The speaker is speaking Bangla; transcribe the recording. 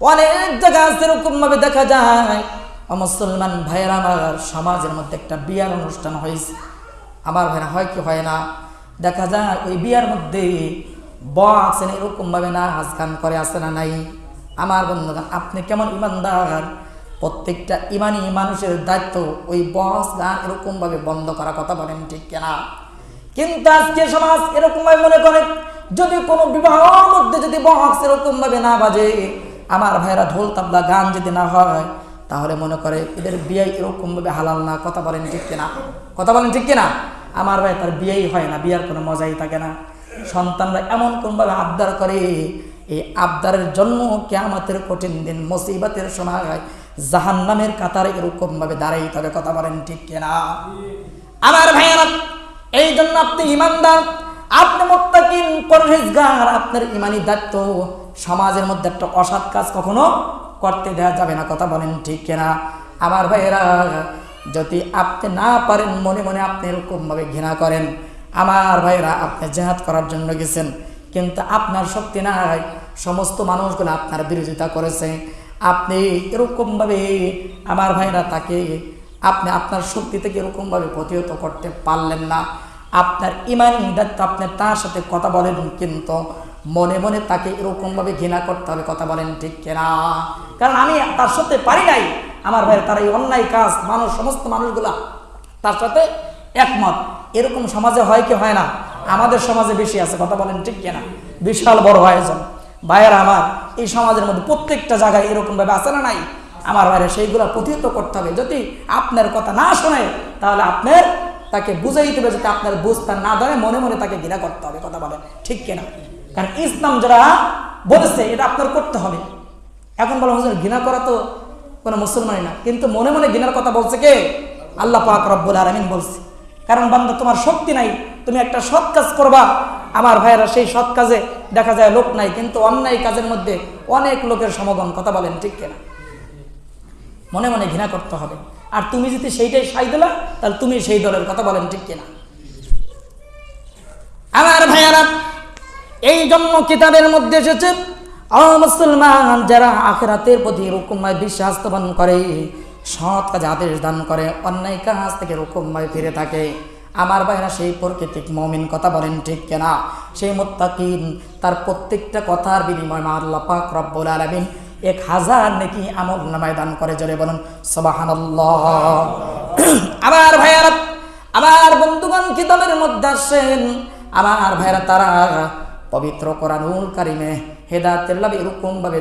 অনেক জায়গায় এরকম ভাবে দেখা যায়। মুসলমান ভাইয়ের আমার সমাজের মধ্যে একটা বিয়ার অনুষ্ঠান হয়েছে। আমার ভাইরা হয় কি হয় না, দেখা যায় ওই বিয়ার মধ্যে বক্স এরকম ভাবে না হাজ গান করে আসে না নাই? আমার বন্ধুগণ, আপনি কেমন ইমানদার? প্রত্যেকটা ইমানি মানুষের দায়িত্ব, ওই বস গান এরকম ভাবে বন্ধ করা কথা বলেন ঠিক কেনা? কিন্তু আজকে সমাজ এরকম ভাবে মনে করে, যদি কোনো বিবাহর মধ্যে যদি বক্স এরকম ভাবে না বাজে আমার ভাইরা ঢোল তাবলা গান যদি না হয়, তাহলে মনে করে এদের বিয়ে এরকম ভাবে হালাল না। কথা বলেন ঠিক কিনা? কথা বলেন ঠিক কিনা? আমার ভাই তার বিয়েই হয় না, বিয়ার কোনো মজাই থাকে না। সন্তানরা এমন কোনভাবে আবদার করে, এই আবদারের জন্য কেয়ামতের কঠিন দিন, মুসিবতের সময় জাহান নামের কাতারে এরকম ভাবে দাঁড়াইতে হবে। কথা বলেন ঠিক কিনা? আমার ভাইয়েরা এই জন্য আপনি ইমানদার, আপনি মোত্তাকিন, পরহেজগার, আপনার ইমানি দায়িত্ব। সমাজের মধ্যে একটা অসৎ কাজ কখনো করতে দেওয়া যাবে না, কথা বলেন ঠিক কিনা? আমার ভাইয়েরা, যদি আপনি না পারেন, মনে মনে আপনি এরকমভাবে ঘৃণা করেন। আমার ভাইয়েরা, আপনি জেহাদ করার জন্য গেছেন, কিন্তু আপনার শক্তি নাই। সমস্ত মানুষগুলো আপনার বিরোধিতা করেছে। আপনি এরকমভাবে আমার ভাইরা তাকে, আপনি আপনার শক্তি থেকে এরকমভাবে প্রতিহত করতে পারলেন না। আপনার ইমানি দায়িত্ব আপনি তার সাথে কথা বলেন, কিন্তু মনে মনে তাকে এরকমভাবে ঘৃণা করতে হবে, কথা বলেন ঠিক কেনা? কারণ আমি তার সাথে পারি নাই। আমার ভাই তার এই অন্যায় কাজ, মানুষ, সমস্ত মানুষগুলা তার সাথে একমত। এরকম সমাজে হয় কি হয় না? আমাদের সমাজে বেশি আছে, কথা বলেন ঠিক কেনা? বিশাল বড় আয়োজন। ভাইয়েরা আমার, এই সমাজের মধ্যে প্রত্যেকটা জায়গায় এরকম ভাবে আছে না নাই? আমার ভাইরা সেইগুলো প্রতিহত করতে হবে। যদি আপনার কথা না শোনে, তাহলে আপনার তাকে বুঝাই দেবে যাতে আপনার বুঝতে না ধরে মনে মনে তাকে ঘৃণা করতে হবে, কথা বলেন ঠিক কিনা? কারণ ইসলাম যারা বলেছে, এটা আপনার করতে হবে। এখন বলা হুজুর ঘৃণা করা তো কোনো মুসলমানই না। কিন্তু মনে মনে ঘৃণার কথা বলছে কে? আল্লাহ পাক রব্বুল আলমিন বলছে। কারণ বান্দা, তোমার শক্তি নাই। তুমি একটা সৎ কাজ করবা। আমার ভাইয়েরা, সেই সৎ কাজে দেখা যায় লোক নাই, কিন্তু অন্যায় কাজের মধ্যে অনেক লোকের সমাগম কথা বলেন ঠিক কিনা? মনে মনে ঘৃণা করতে হবে। আর তুমি যদি সেইটাই সাই দিলা, তাহলে তুমি সেই দলের, কথা বলেন ঠিক কিনা? আমার ভাইয়ারা এই জন্য কিতাবের মধ্যে এসেছে মুসলমান, যারা আখেরাতের প্রতি এরকমভাবে বিশ্বাস স্থাপন করে, সৎ কাজে আদেশ দান করে, অন্যায় কাজ থেকে এরকমভাবে ফিরে থাকে। আমার ভাইরা সেই প্রকৃতিক মমিন কথা বলেন ঠিক কেনা? সেই মোত্তাকিন, তার প্রত্যেকটা কথার বিনিময় মা পাক রব্বুল আলামিন এক হাজার নাকি আমল নামায় দান করে, জোরে বলুন, সুবহানাল্লাহ। আমার ভাইয়ারা, আমার বন্ধুগণ কিতাবের মধ্যে আসেন, আমার ভাইরা তারা পবিত্র কোরআনুল কারিমে হেদায়তের লাভ এরকম ভাবে